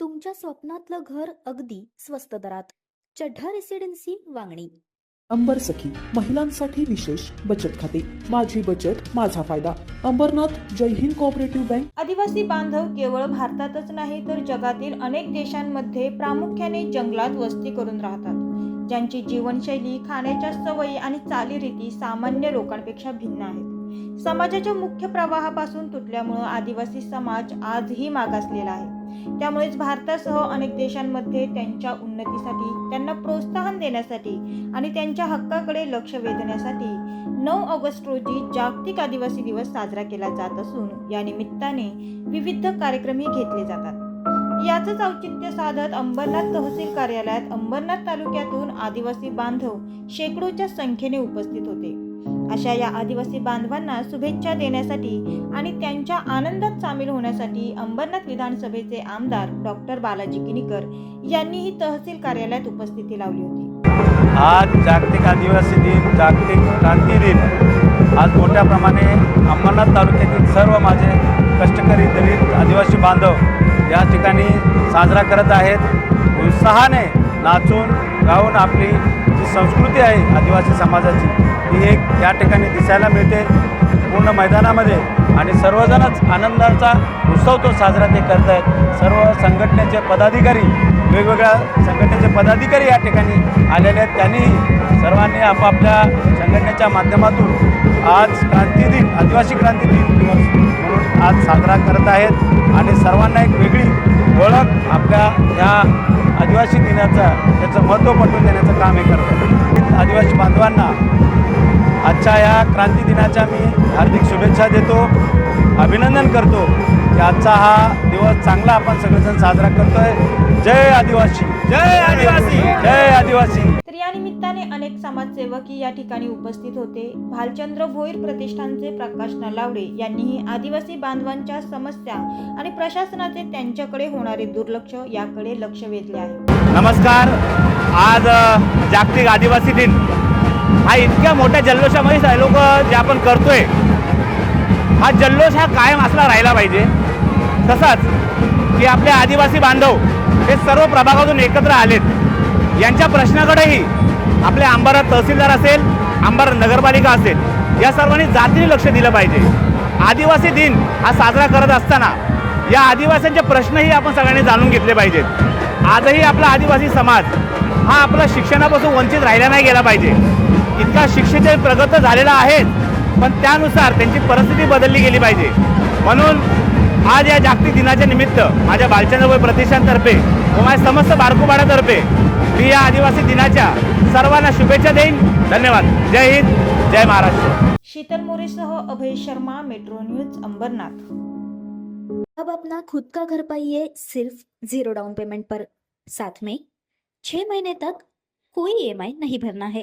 तुमच्या स्वप्नातलं घर अगदी स्वस्त दरात. चढ्ढा रेसिडेन्सी वांगणी. अंबर सखी महिलांसाठी विशेष बचत खाते. माझी बचत माझा फायदा. अंबरनाथ जय हिंद कोऑपरेटिव्ह बँक आदिवासी बांधव केवळ भारतातच नाही तर जगातील अनेक देशांमध्ये प्रामुख्याने जंगलात वस्ती करून राहतात. ज्यांची जीवनशैली खाण्याच्या सवयी आणि चालीरीती सामान्य लोकांपेक्षा भिन्न आहेत. समाजाच्या मुख्य प्रवाहापासून तुटल्यामुळं आदिवासी समाज आजही मागासलेला आहे. त्यामुळेच भारतासह अनेक देशांमध्ये त्यांच्या उन्नतीसाठी त्यांना प्रोत्साहन देण्यासाठी आणि त्यांच्या हक्काकडे लक्ष वेधण्यासाठी नऊ ऑगस्ट रोजी जागतिक आदिवासी दिवस साजरा केला जात असून या निमित्ताने विविध कार्यक्रमही घेतले जातात. याचंच औचित्य साधत अंबरनाथ तहसील कार्यालयात अंबरनाथ तालुक्यातून आदिवासी बांधव शेकडोच्या संख्येने उपस्थित होते. अशा या आदिवासी बांधवांना शुभेच्छा देण्यासाठी आणि त्यांच्या आनंदात सामील होण्यासाठी अंबरनाथ विधानसभेचे आमदार डॉक्टर बालाजी किनीकर यांनीही तहसील कार्यालयात उपस्थिती लावली होती. आज जागतिक आदिवासी दिन जागतिक क्रांती दिन. आज मोठ्या प्रमाणे अंबरनाथ तालुक्यातील सर्व माझे कष्टकरी दलित आदिवासी बांधव या ठिकाणी साजरा करत आहेत. उत्साहाने नाचून गाऊन आपली जी संस्कृती आहे आदिवासी समाजाची ती एक या ठिकाणी दिसायला मिळते पूर्ण मैदानामध्ये. आणि सर्वजणच आनंदाचा उत्सव तो साजरा ते करत आहेत सर्व संघटनेचे पदाधिकारी वेगवेगळ्या संघटनेचे पदाधिकारी या ठिकाणी आलेले आहेत. त्यांनी सर्वांनी आपापल्या संघटनेच्या माध्यमातून आज क्रांती दिन आदिवासी क्रांती दिन दिवस म्हणून आज साजरा करत आहेत. आणि सर्वांना एक वेगळी ओळख आपल्या ह्या आदिवासी दिनाचा त्याचं महत्त्व पटवून देण्याचं काम हे करत आहेत. आदिवासी बांधवांना आजच्या या क्रांती दिनाच्या मी हार्दिक शुभेच्छा देतो. अभिनंदन करतो की आजचा हा दिवस चांगला आपण सगळेजण साजरा करतोय. जय आदिवासी. जय आदिवासी. जय आदिवासी. तर या निमित्ताने अनेक समाजसेवकही या ठिकाणी उपस्थित होते. भालचंद्र भोईर प्रतिष्ठानचे प्रकाश नलावडे यांनीही आदिवासी बांधवांच्या समस्या आणि प्रशासनाचे त्यांच्याकडे होणारे दुर्लक्ष याकडे लक्ष वेधले आहे. नमस्कार. आज जागतिक आदिवासी दिन. हा इतक्या मोठ्या जल्लोषामध्ये लोक जे आपण करतोय हा जल्लोष हा कायम असला राहिला पाहिजे. तसाच की आपले आदिवासी बांधव हे सर्व प्रभागातून एकत्र आलेत. यांच्या प्रश्नाकडेही आपले आंबारा तहसीलदार असेल आंबारा नगरपालिका असेल या सर्वांनी जातीने लक्ष दिलं पाहिजे. आदिवासी दिन हा साजरा करत असताना या आदिवासींचे प्रश्नही आपण सगळ्यांनी जाणून घेतले पाहिजेत. आजही आपला आदिवासी समाज हा आपला शिक्षणापासून वंचित राहिला नाही गेला पाहिजे. इतका शिक्षित प्रगत झालेला आहे पण त्यानुसार त्यांची परिस्थिती बदलली गेली पाहिजे. म्हणून आज या जागतिक दिनाच्या निमित्त माझ्या बालचंद्रभाई प्रतिष्ठानतर्फे व माझ्या समस्त बारकुबाडातर्फे मी या आदिवासी दिनाच्या सर्वांना शुभेच्छा देईन. धन्यवाद. जय हिंद. जय महाराष्ट्र. शीतल मोरेसह अभय शर्मा मेट्रो न्यूज अंबरनाथ. अब अपना खुद का घर पाइए सिर्फ जीरो डाउन पेमेंट पर। साथ में छह महीने तक कोई ईएमआई नहीं भरना है।